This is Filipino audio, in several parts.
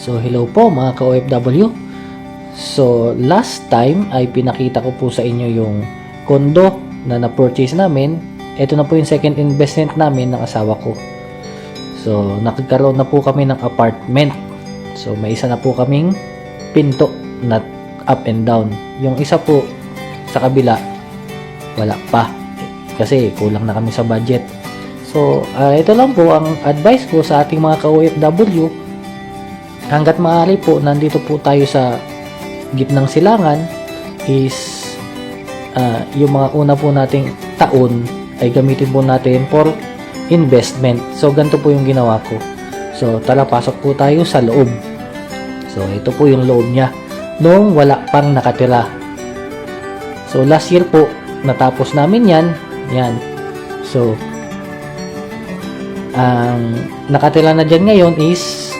So hello po mga ka-OFW. So last time ay pinakita ko po sa inyo yung kondo na na-purchase namin. Ito na po yung second investment namin ng asawa ko. So nakagkaroon na po kami ng apartment. So may isa na po kaming pinto na up and down. Yung isa po sa kabila wala pa kasi kulang na kami sa budget. So, ah, ito lang po ang advice ko sa ating mga ka-OFW. Hanggat maaari po, nandito po tayo sa gitnang silangan is ah, yung mga una po nating taon ay gamitin po natin for investment. So, ganito po yung ginawa ko. So, tara, pasok po tayo sa loob. So, ito po yung loob niya. Noong wala pang nakatira. So, last year po, natapos namin yan. Yan. So, ang nakatira na dyan ngayon is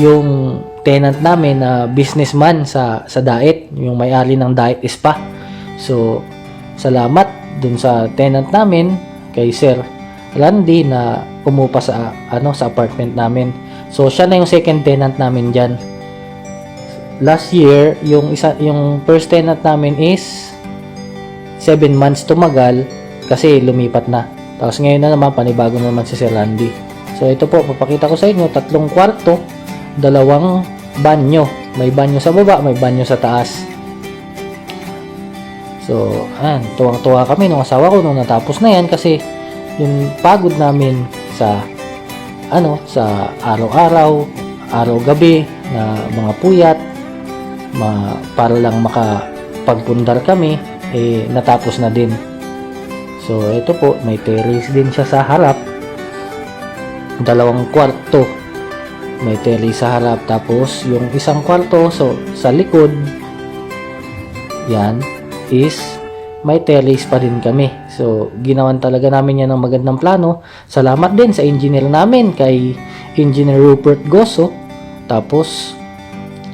yung tenant namin na businessman sa sa Daet, yung may-ari ng Daet Spa. So, salamat dun sa tenant namin kay Sir Randy na umupa sa ano sa apartment namin. So, siya na yung second tenant namin diyan. Last year, yung isa yung first tenant namin is 7 months tumagal kasi lumipat na. Tapos ngayon na naman, panibago na naman si Sir Randy. So ito po, papakita ko sa inyo, tatlong kwarto, dalawang banyo. May banyo sa baba, may banyo sa taas. So, ayan, tuwang-tuwa kami nung asawa ko nung natapos na yan kasi yung pagod namin sa ano, sa araw-araw, araw-gabi na mga puyat, ma, para lang makapagpundar kami, eh, natapos na din. So, ito po, may terrace din siya sa harap. Dalawang kwarto. May terrace sa harap. Tapos, yung isang kwarto, so, sa likod, yan, is may terrace pa din kami. So, ginawan talaga namin yan ng magandang plano. Salamat din sa engineer namin, kay Engineer Rupert Goso. Tapos,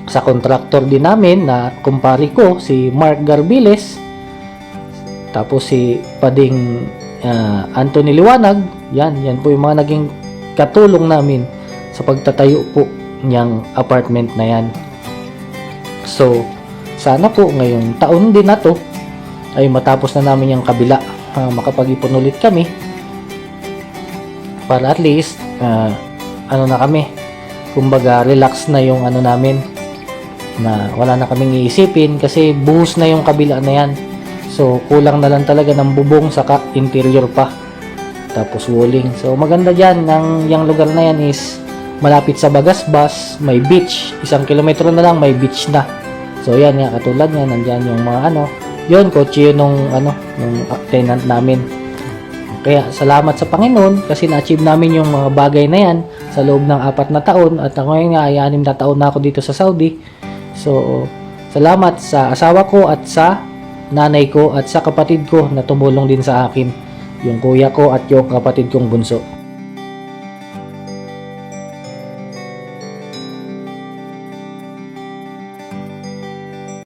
sa contractor din namin na kumpari ko, si Mark Garbiles. Tapos si Pading ah, Anthony Liwanag, yan, yan po yung mga naging katulong namin sa pagtatayo po niyang apartment na yan. So, sana po ngayong taon din na to ay matapos na namin yung kabila. ah, makapag-ipon ulit kami para at least ah, ano na kami kumbaga relax na yung ano namin na wala na kaming iisipin kasi buhos na yung kabila na yan So, kulang na lang talaga ng bubong saka interior pa. Tapos walling. So, maganda dyan. Ang yung lugar na yan is malapit sa Bagasbas. May beach. Isang kilometro na lang may beach na. So, yan nga. Katulad nga. Nandyan yung mga ano. Yun, kotse yun nung, ano, nung tenant namin. Kaya, salamat sa Panginoon kasi na-achieve namin yung mga bagay na yan sa loob ng apat na taon. At ngayon nga, ay anim na taon na ako dito sa Saudi. So, salamat sa asawa ko at sa nanay ko at sa kapatid ko na tumulong din sa akin. Yung kuya ko at yung kapatid kong bunso.